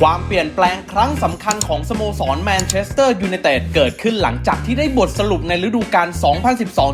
ความเปลี่ยนแปลงครั้งสำคัญของสโมสรแมนเชสเตอร์ยูไนเต็ดเกิดขึ้นหลังจากที่ได้บทสรุปในฤดูกาล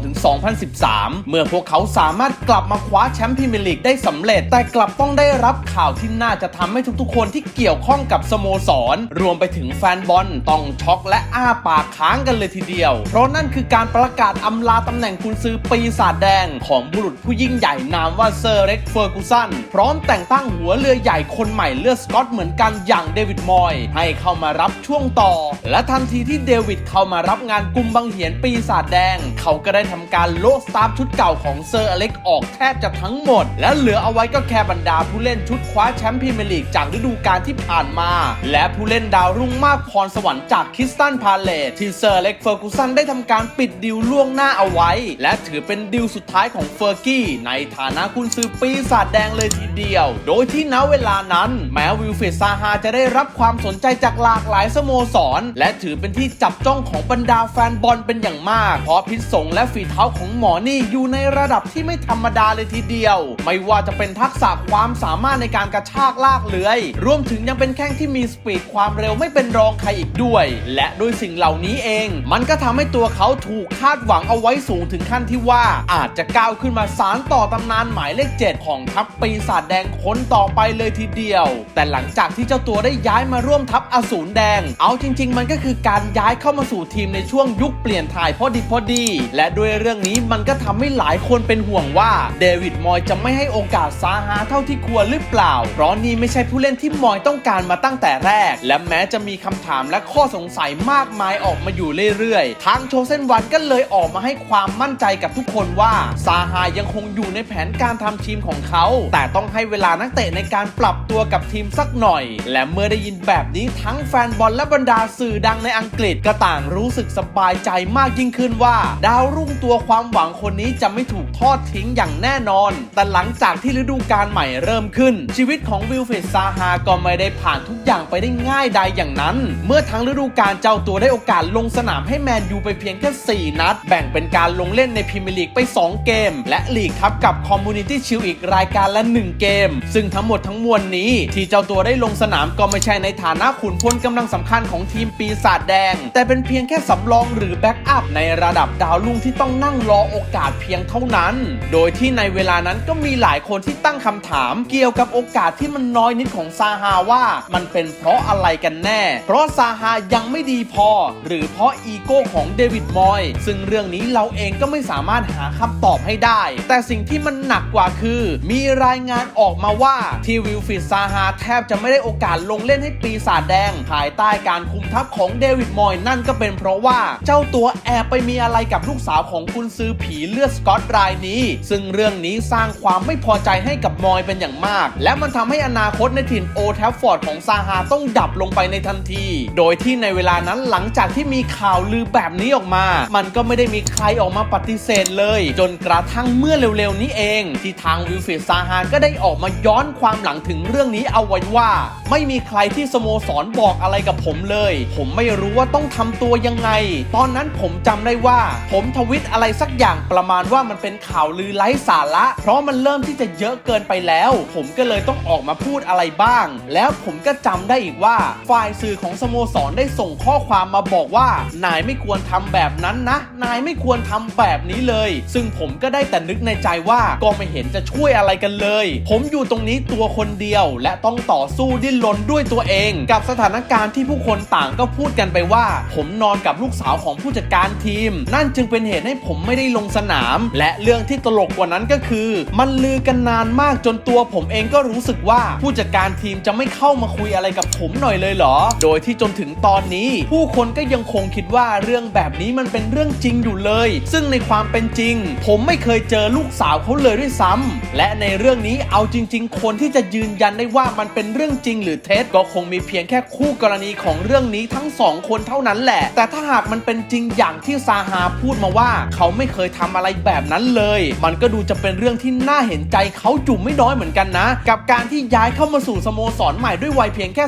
2012-2013 เมื่อพวกเขาสามารถกลับมาคว้าแชมป์พรีเมียร์ลีกได้สำเร็จ แต่กลับต้องได้รับข่าวที่น่าจะทำให้ทุกๆ คนที่เกี่ยวข้องกับสโมสร รวมไปถึงแฟนบอลต้องช็อกและอ้าปากค้างกันเลยทีเดียว เพราะนั่นคือการประกาศอำลาตำแหน่งกุนซือปีศาจแดงของบุรุษผู้ยิ่งใหญ่นามว่าเซอร์เร็กเฟอร์กูสันพร้อมแต่งตั้งหัวเรือใหญ่คนใหม่เลือดสกอตเหมือนกันอย่างเดวิดมอยให้เข้ามารับช่วงต่อ และทันทีที่เดวิดเข้ามารับงานกุมบังเหียนปีศาจแดง เขาก็ได้ทำการโละสตาฟชุดเก่าของเซอร์อเล็กออกแทบจะทั้งหมด และเหลือเอาไว้ก็แค่บรรดาผู้เล่นชุดคว้าแชมป์พรีเมียร์ลีกจากฤดูกาลที่ผ่านมา และผู้เล่นดาวรุ่งมากพรสวรรค์จากคริสตันพาเลตที่เซอร์อเล็กเฟอร์กูสันได้ทำการปิดดิวล่วงหน้าเอาไว้ และถือเป็นดิวสุดท้ายของเฟอร์กี้ในฐานะกุนซือปีศาจแดงเลยทีเดียว โดยที่ณเวลานั้นแม้วิลเฟรดซาฮาจะได้รับความสนใจจากหลากหลายสโมสร และถือเป็นที่จับจ้องของบรรดาแฟนบอลเป็นอย่างมาก เพราะพิษสงและฝีเท้าของหมอนี่อยู่ในระดับที่ไม่ธรรมดาเลยทีเดียว ไม่ว่าจะเป็นทักษะความสามารถในการกระชากลากเลื้อยรวมถึงยังเป็นแข้งที่มีสปีดความเร็วไม่เป็นรองใครอีกด้วย และโดยสิ่งเหล่านี้เอง มันก็ทำให้ตัวเขาถูกคาดหวังเอาไว้สูงถึงขั้นที่ว่าอาจจะก้าวขึ้นมาสารต่อตำนานหมายเลขเจ็ดของทัพปีศาจแดงคนต่อไปเลยทีเดียว แต่หลังจากที่เจ้าตัวได้ย้ายมาร่วมทัพอสูรแดง เอาจริง ๆ มันก็คือการย้ายเข้ามาสู่ทีมในช่วงยุคเปลี่ยนถ่ายพอดีพอดี และด้วยเรื่องนี้มันก็ทำให้หลายคนเป็นห่วงว่าเดวิดมอยจะไม่ให้โอกาสซาฮาเท่าที่ควรหรือเปล่า เพราะนี่ไม่ใช่ผู้เล่นที่มอยต้องการมาตั้งแต่แรก และแม้จะมีคำถามและข้อสงสัยมากมายออกมาอยู่เรื่อยๆ ทางโชเซนวันก็เลยออกมาให้ความมั่นใจกับทุกคนว่าซาฮายังคงอยู่ในแผนการทำทีมของเขา แต่ต้องให้เวลานักเตะในการปรับตัวกับทีมสักหน่อย และเมื่อได้ยินแบบนี้ทั้งแฟนบอลและบรรดาสื่อดังในอังกฤษก็ต่างรู้สึกสบายใจมากยิ่งขึ้นว่า ดาวรุ่งตัวความหวังคนนี้จะไม่ถูกทอดทิ้งอย่างแน่นอน แต่หลังจากที่ฤดูกาลใหม่เริ่มขึ้น ชีวิตของวิลเฟรดซาฮาก็ไม่ได้ผ่านทุกอย่างไปได้ง่ายใดอย่างนั้น เมื่อทั้งฤดูกาลเจ้าตัวได้โอกาสลงสนามให้แมนยูไปเพียงแค่ 4 นัด แบ่งเป็นการลงเล่นในพรีเมียร์ลีกไป 2 เกม และลีกครับกับคอมมูนิตี้ชิลอีกรายการละ 1 เกม ซึ่งทั้งหมดทั้งมวลนี้ที่เจ้าตัวได้ลงสนามก็ไม่ใช่ในฐานะขุนพลกำลังสำคัญของทีมปีศาจแดง แต่เป็นเพียงแค่สำรองหรือแบ็กอัพในระดับดาวรุ่งที่ต้องนั่งรอโอกาสเพียงเท่านั้น โดยที่ในเวลานั้นก็มีหลายคนที่ตั้งคำถาม เกี่ยวกับโอกาสที่มันน้อยนิดของซาฮาว่ามันเป็นเพราะอะไรกันแน่ เพราะซาฮายังไม่ดีพอ หรือเพราะอีโก้ของเดวิดมอย ซึ่งเรื่องนี้เราเองก็ไม่สามารถหาคำตอบให้ได้ แต่สิ่งที่มันหนักกว่าคือ มีรายงานออกมาว่าทีวิลฟิดซาฮาแทบจะไม่ได้โอกาสลงเล่นให้ปีศาจแดง ภายใต้การคุมทัพของเดวิดมอยนั่นก็เป็นเพราะว่าเจ้าตัวแอบไปมีอะไรกับลูกสาวของกุนซือผีเลือดสกอตรายนี้ ซึ่งเรื่องนี้สร้างความไม่พอใจให้กับมอยเป็นอย่างมาก และมันทำให้อนาคตในถิ่นโอแทฟฟอร์ดของซาฮาต้องดับลงไปในทันที โดยที่ในเวลานั้นหลังจากที่มีข่าวลือแบบนี้ออกมา มันก็ไม่ได้มีใครออกมาปฏิเสธเลย จนกระทั่งเมื่อเร็วๆนี้เอง ที่ทางวิลฟรีดซาฮาก็ได้ออกมาย้อนความหลังถึงเรื่องนี้เอาไว้ว่า ไม่มีีใครที่สโมสรบอกอะไรกับผมเลย ผมไม่รู้ว่าต้องทำตัวยังไง ตอนนั้นผมจำได้ว่า ผมทวิตอะไรสักอย่างประมาณว่ามันเป็นข่าวลือไร้สาระ เพราะมันเริ่มที่จะเยอะเกินไปแล้ว ผมก็เลยต้องออกมาพูดอะไรบ้าง แล้วผมก็จำได้อีกว่า ฝ่ายสื่อของสโมสรได้ส่งข้อความมาบอกว่า นายไม่ควรทำแบบนั้นนะ นายไม่ควรทำแบบนี้เลย ซึ่งผมก็ได้แต่นึกในใจว่าก็ไม่เห็นจะช่วยอะไรกันเลย ผมอยู่ตรงนี้ตัวคนเดียวและต้องต่อสู้ดิ้นรนด้วยตัวเอง กับสถานการณ์ที่ผู้คนต่างก็พูดกันไปว่า ผมนอนกับลูกสาวของผู้จัดการทีม นั่นจึงเป็นเหตุให้ผมไม่ได้ลงสนาม และเรื่องที่ตลกกว่านั้นก็คือ มันลือกันนานมากจนตัวผมเองก็รู้สึกว่าผู้จัดการทีมจะไม่เข้ามาคุยอะไรกับผมหน่อยเลยเหรอ โดยที่จนถึงตอนนี้ ผู้คนก็ยังคงคิดว่าเรื่องแบบนี้มันเป็นเรื่องจริงอยู่เลย ซึ่งในความเป็นจริง ผมไม่เคยเจอลูกสาวเขาเลยด้วยซ้ำและในเรื่องนี้เอาจริง ๆ คนที่จะยืนยันได้ว่ามันเป็นเรื่องจริงหรือเท็จก็คงมีเพียงแค่คู่กรณีของเรื่องนี้ทั้งสองคนเท่านั้นแหละ แต่ถ้าหากมันเป็นจริงอย่างที่ซาฮาพูดมาว่า เขาไม่เคยทำอะไรแบบนั้นเลย มันก็ดูจะเป็นเรื่องที่น่าเห็นใจเขาจุ่มไม่น้อยเหมือนกันนะ กับการที่ย้ายเข้ามาสู่สโมสรใหม่ด้วยวัยเพียงแค่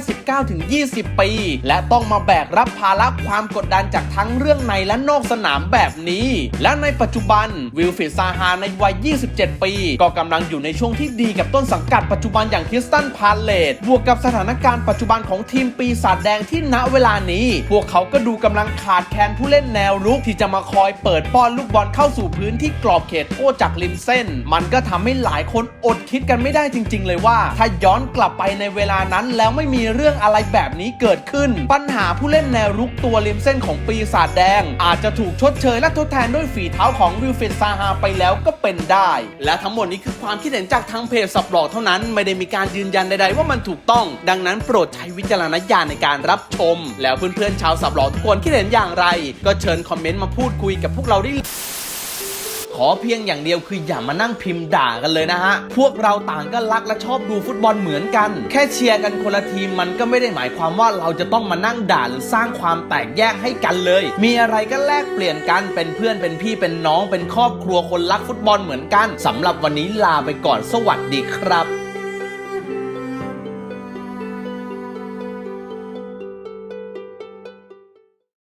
19-20 ปี และต้องมาแบกรับภาระความกดดันจากทั้งเรื่องในและนอกสนามแบบนี้ และในปัจจุบันวิลฟิดซาฮาในวัย 27 ปี ก็กำลังอยู่ในช่วงที่ดีกับต้นสังกัดปัจจุบันอย่างคริสตันพาเลตบวกกับสถานานการณ์ปัจจุบันของทีมปีศาจแดงที่ณเวลานี้ พวกเขาก็ดูกำลังขาดแคลนผู้เล่นแนวรุกที่จะมาคอยเปิดป้อนลูกบอลเข้าสู่พื้นที่กรอบเขตโทษจากริมเส้น มันก็ทำให้หลายคนอดคิดกันไม่ได้จริง ๆ เลยว่า ถ้าย้อนกลับไปในเวลานั้นแล้วไม่มีเรื่องอะไรแบบนี้เกิดขึ้น ปัญหาผู้เล่นแนวรุกตัวริมเส้นของปีศาจแดง อาจจะถูกชดเชยและทดแทนด้วยฝีเท้าของวิลเฟรดซาฮาไปแล้วก็เป็นได้ และทั้งหมดนี้คือความคิดเห็นจากทางเพจสับหลอกเท่านั้นไม่ได้มีการยืนยันใดๆว่ามันถูกต้องดัังนั้นโปรดใช้วิจารณญาณในการรับชม แล้วเพื่อนๆชาวสับหลอทุกคนคิดเห็นอย่างไร ก็เชิญคอมเมนต์มาพูดคุยกับพวกเราได้ขอเพียงอย่างเดียวคืออย่ามานั่งพิมพ์ด่ากันเลยนะฮะ พวกเราต่างก็รักและชอบดูฟุตบอลเหมือนกัน แค่เชียร์กันคนละทีมมันก็ไม่ได้หมายความว่าเราจะต้องมานั่งด่าหรือสร้างความแตกแยกให้กันเลย มีอะไรก็แลกเปลี่ยนกันเป็นเพื่อนเป็นพี่เป็นน้องเป็นครอบครัวคนรักฟุตบอลเหมือนกันสำหรับวันนี้ลาไปก่อนสวัสดีครับ